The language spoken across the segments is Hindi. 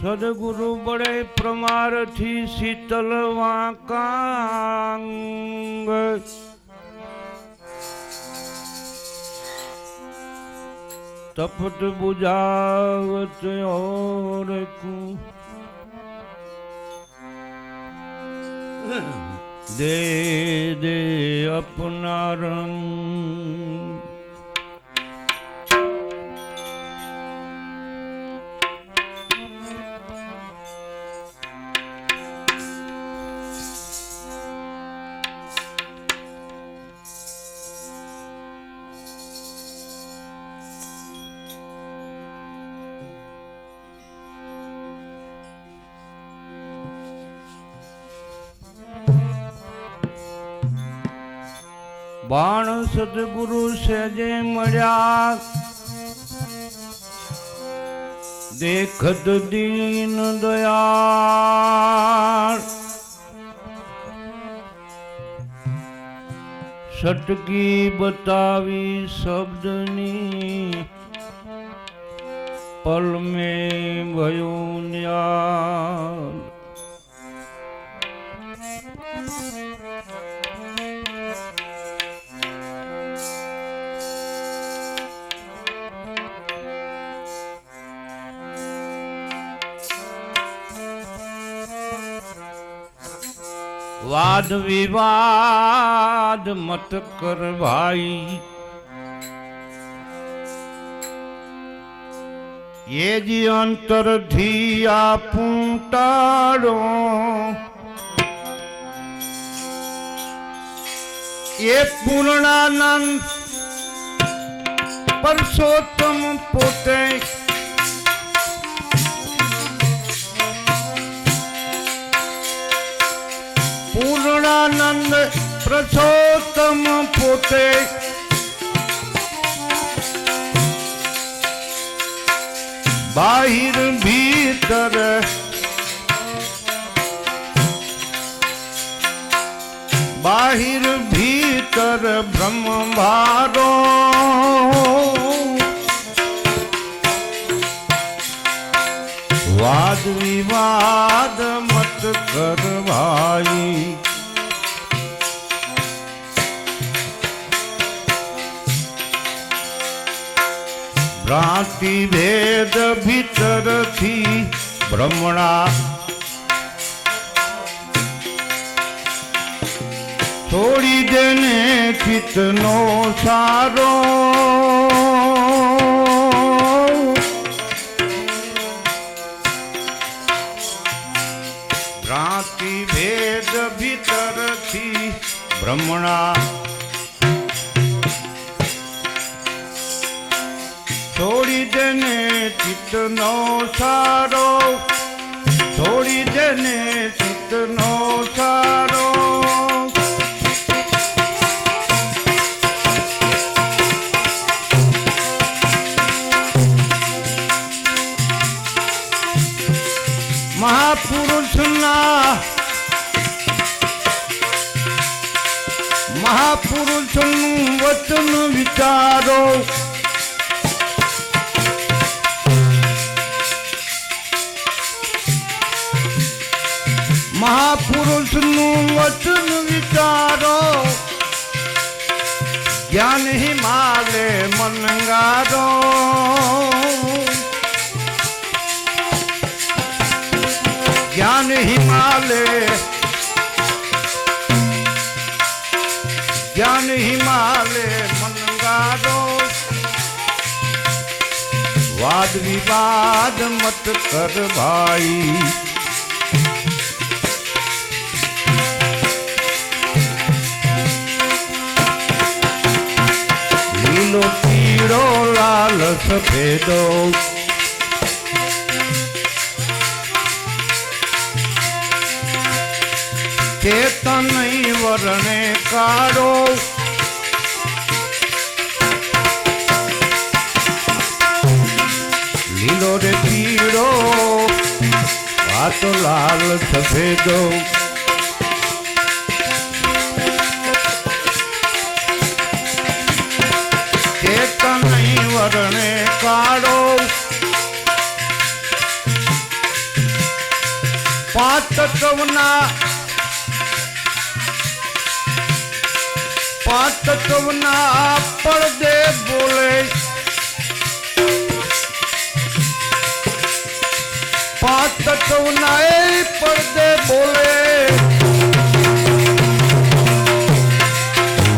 સદગુરુ બળે પ્રમારથી શીતલ વાંકાંગ. તપત બુજાવત ઓર દે દે અપના રંગ બાણ સદગુરુ સજે મળ્યા. દેખત દીન દયાળ. સટકી બતાવી શબ્દની પલમે ભયો ન્યાલ વાદ વિવાદ મત કર ભાઈ એ જ અંતરથી આપું પૂંટાડો એ પૂર્ણાનંદ પરસોત્તમ પોતે પ્રસોત્તમ પોતે. બાહિર ભીતર. બાહિર ભીતર બ્રહ્મ ભારો વાદ વિવાદ મત કર ભ્રાંતિ ભેદ ભીતરથી ભ્રમણા. છોડી દેને ચિતનો સારો. મહાપુરુષના મહાપુરુષનું વચન વિચારો મહાપુરુષનું વચન વિચારો જ્ઞાન હિમાલય મનગારો बोले। ज्ञान हिमालय मनगारो वाद विवाद मत कर भाई। लो पीड़ो लाल सफेदो चेतन तो वरने कारो। लीलो रे पीड़ो पातो लाल सफेदो। तो पात कवना તત્વના પડદે બોલે. પાંચ તત્વના એ પડદે બોલે.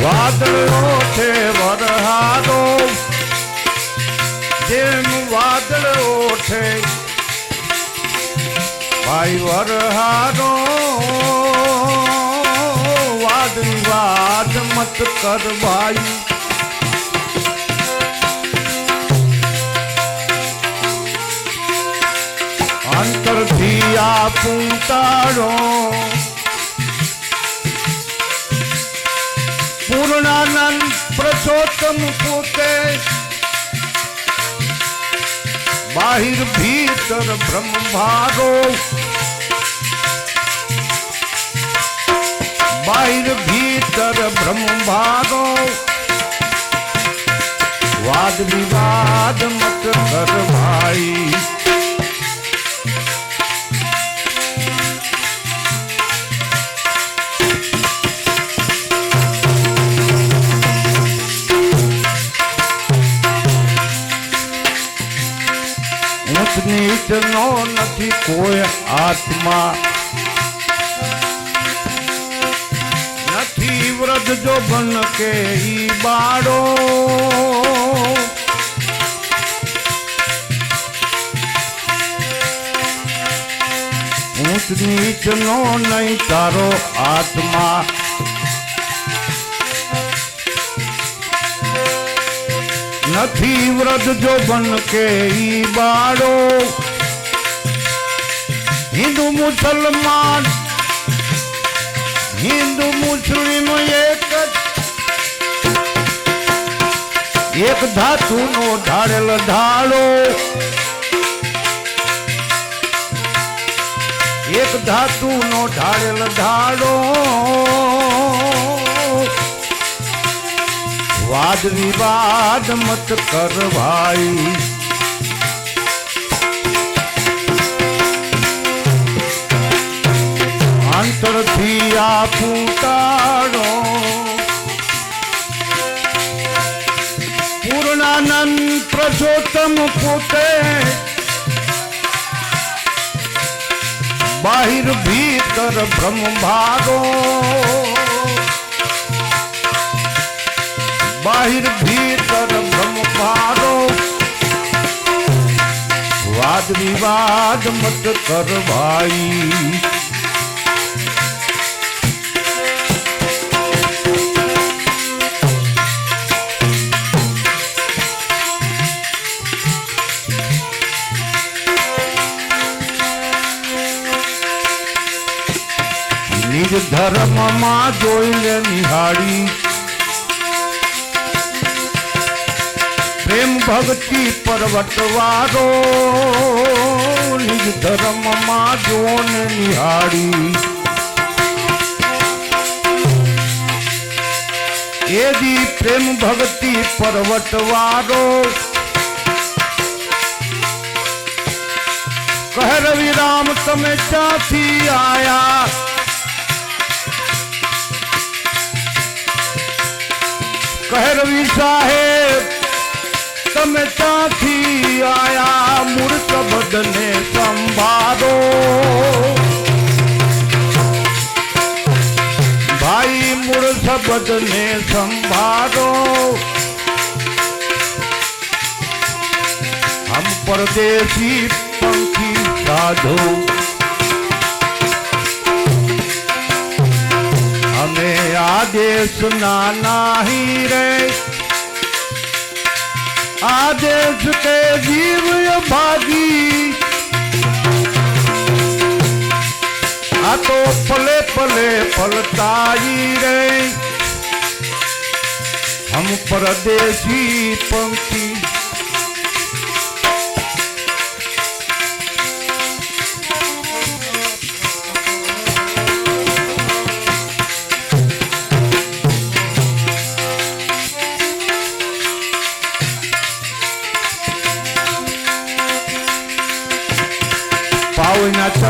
વાદળો છે વરહાદો જેમ વાદળો છે. ભાઈ વરહાદો विवाद मत कर भाई अंतर दिया पुंतारो। पूर्णानंद प्रचोतम पुते बाहिर भीतर ब्रह्मारो संभागो। वाद विवाद मत कर भाई। नीच नो नथी कोई आत्मा। નથી કોઈ આત્મા નથી વ્રજ જો બન કે ઈ બાળો ઊંચ નીચ નો નહીં તારો આત્મા નથી વ્રજ જો બન કે ઈ બાળો હિન્દુ મુસલમાન હિન્દુ મુસ્લિમ એક ધાતુ નો ઢાળેલ ઢાળો. એક ધાતુ નો ઢાળેલ ઢાળો. વાદ વિવાદ મત કરવાઈ અંતરથી આ ફૂટાડો. आनंद प्रचोतम पुते बाहिर भीतर ब्रह्म भागो। बाहिर भीतर ब्रह्म भागो। वाद विवाद मत कर भाई ધર્મમાં જોઈ લે નિહાળી પ્રેમ ભક્તિ પર્વતવારો નિજ ધર્મમાં જોને નિહાળી એદી પ્રેમ ભક્તિ પર્વતવારો કહે રવિ રામ તમે ક્યાંથી આયા कह रवि साहेब, तम चाखी आया मूर्ख बदने संभादो। भाई मूर्ख बदने संभादो। हम परदेसी पंखी साधो। में आदेश नाना ही रे। आदेश के जीव भागी तो पले पले पलताई रे। हम परदेसी पंक्ति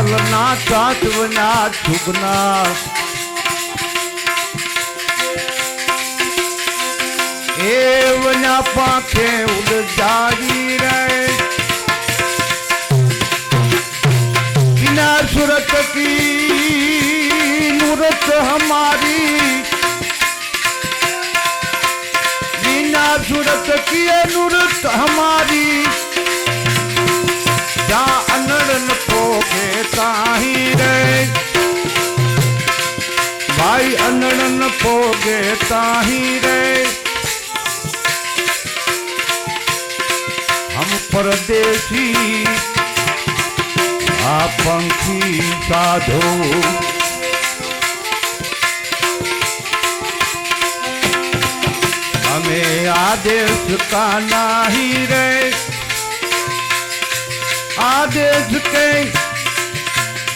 કોઈના ચલના ચાચવના ચુગના એવના પાંખે ઉડજારી રે बिना सूरत की नूरत हमारी बिना सूरत की नूरत हमारी जहाँ अनड़न पोगे ताही रे भाई अनड़न पोगे ताही रे हम परदेसी આ પંખી સાધો અમે આદેશ કા નાહી રે આદેશ કે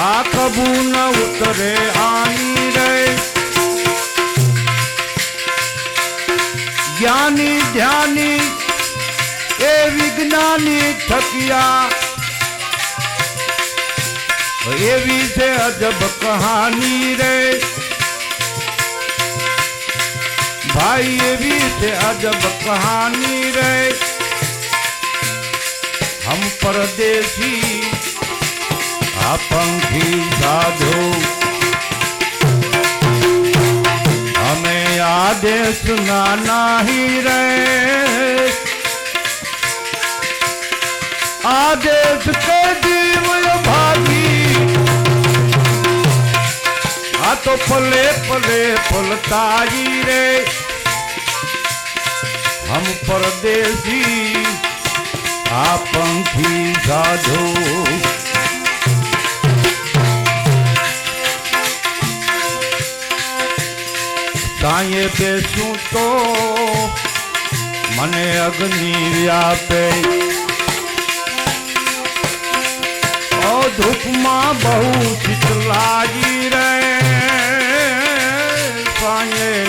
આ કબુ ન ઉતરે આની રે જ્ઞાની ધ્યાની એ વિજ્ઞાની થક્યા એવી છે અજબ કહાની રે ભાઈ એવી છે અજબ કહાની રે હમ પરદેશી अपंखी साधु। हमें आदेश सुनाना ही रे आदेश के जीव भागी आ तो पले पले फुलताई रे। हम परदेसी आप पंखी साधु। સાંયે બેસું તો મને અગ્નિ વ્યાપે ઓ ધૂપમાં બહુ શીતલાજી રે સાંયે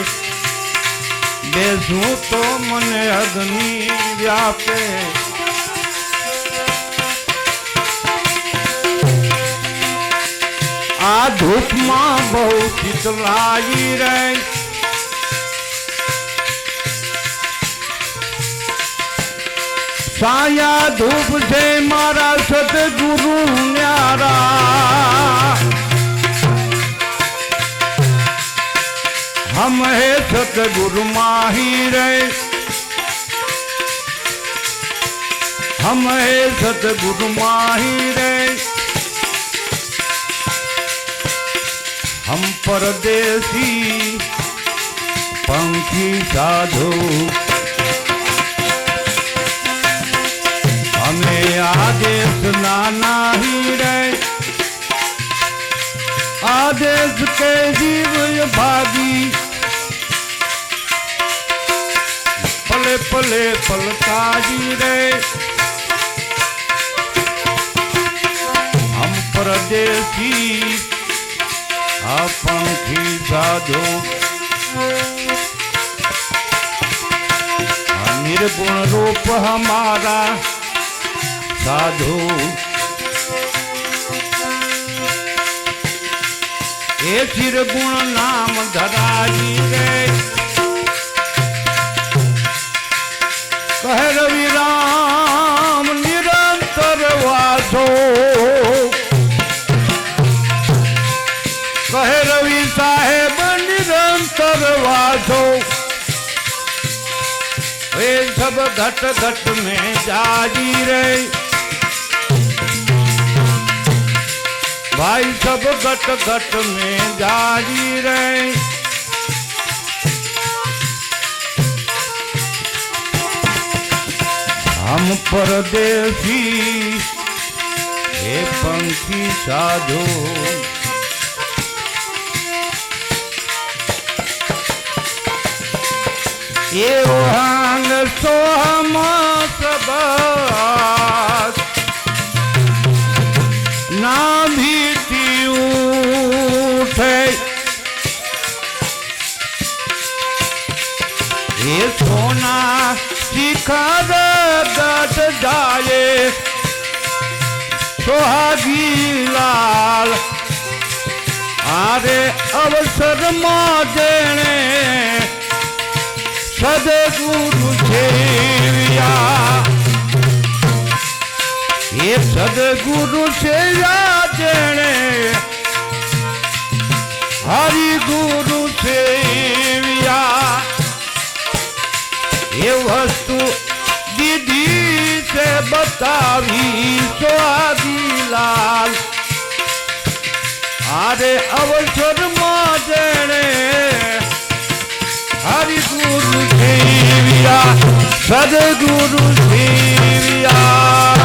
બેસું તો મને અગ્નિ વ્યાપે આ ધૂપમાં બહુ શીતલાઈ રે साया धूप से मारा सतगुरु न्यारा। हम है सतगुरु माही रे। हम है सतगुरु माही रे। हम परदेसी, पंखी साधु। आदेश नाना ही रे आदेश के जीव भागी। पले पले पलताजी रे। हम परदेसी पंखी साधु निर्गुण रूप हमारा। साधु। ए चिर गुण नाम धरा जी के कह रवि राम, निरंतर वासो। कह रवि साहेब, निरंतर वासो। सब घट घट में जा रही भाई सब गट गट में जारी रहे। हम परदेसी हे पंखी साधो। ये वहाँ सो हम सब सोहागी लाल आरे अवसर माँ देने सदगुरु सेविया ये सदगुरु सेवा देने हरि गुरु सेविया ये वस्तु दीदी से बतावी દલાલ આરે અવસરમાં જણે હરિગુરુ જીવ્યા સદગુરુ જીવ્યા.